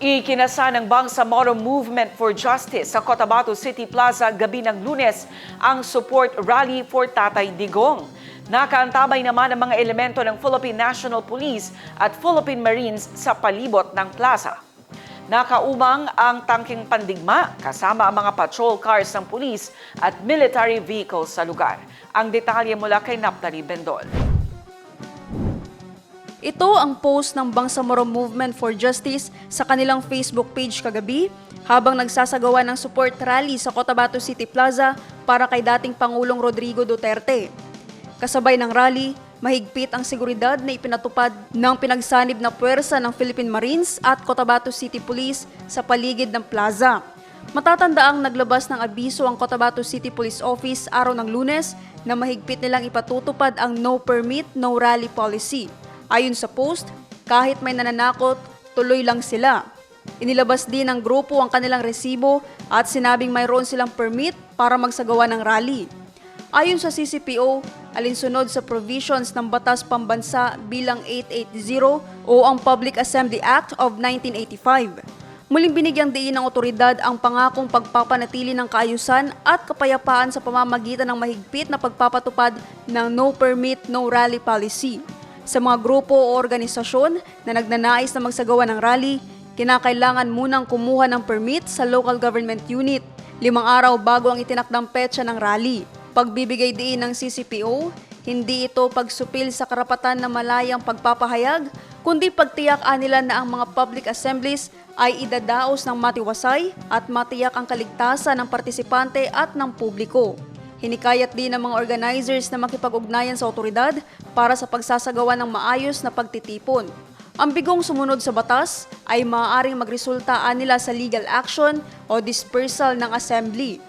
Ikinasa ng Bangsamoro Movement for Justice sa Cotabato City Plaza gabi ng lunes ang support rally for Tatay Digong. Nakaantabay naman ang mga elemento ng Philippine National Police at Philippine Marines sa palibot ng plaza. Nakaumang ang tangking pandigma kasama ang mga patrol cars ng pulis at military vehicles sa lugar. Ang detalye mula kay Naptali Bendol. Ito ang post ng Bangsamoro Movement for Justice sa kanilang Facebook page kagabi habang nagsasagawa ng support rally sa Cotabato City Plaza para kay dating Pangulong Rodrigo Duterte. Kasabay ng rally, mahigpit ang seguridad na ipinatupad ng pinagsanib na puwersa ng Philippine Marines at Cotabato City Police sa paligid ng plaza. Matatandaang naglabas ng abiso ang Cotabato City Police Office araw ng lunes na mahigpit nilang ipatutupad ang no permit, no rally policy. Ayon sa post, kahit may nananakot, tuloy lang sila. Inilabas din ng grupo ang kanilang resibo at sinabing mayroon silang permit para magsagawa ng rally. Ayon sa CCPO, alinsunod sa provisions ng Batas Pambansa bilang 880 o ang Public Assembly Act of 1985. Muling binigyang diin ng otoridad ang pangakong pagpapanatili ng kaayusan at kapayapaan sa pamamagitan ng mahigpit na pagpapatupad ng no permit, no rally policy. Sa mga grupo o organisasyon na nagnanais na magsagawa ng rally, kinakailangan munang kumuha ng permit sa local government unit limang araw bago ang itinakdang petsa ng rally. Pagbibigay diin ng CCPO, hindi ito pagsupil sa karapatan na malayang pagpapahayag, kundi pagtiyak nila na ang mga public assemblies ay idadaos ng matiwasay at matiyak ang kaligtasan ng partisipante at ng publiko. Hinikayat din ng mga organizers na makipag-ugnayan sa otoridad para sa pagsasagawa ng maayos na pagtitipon. Ang bigong sumunod sa batas ay maaaring magresulta nila sa legal action o dispersal ng assembly.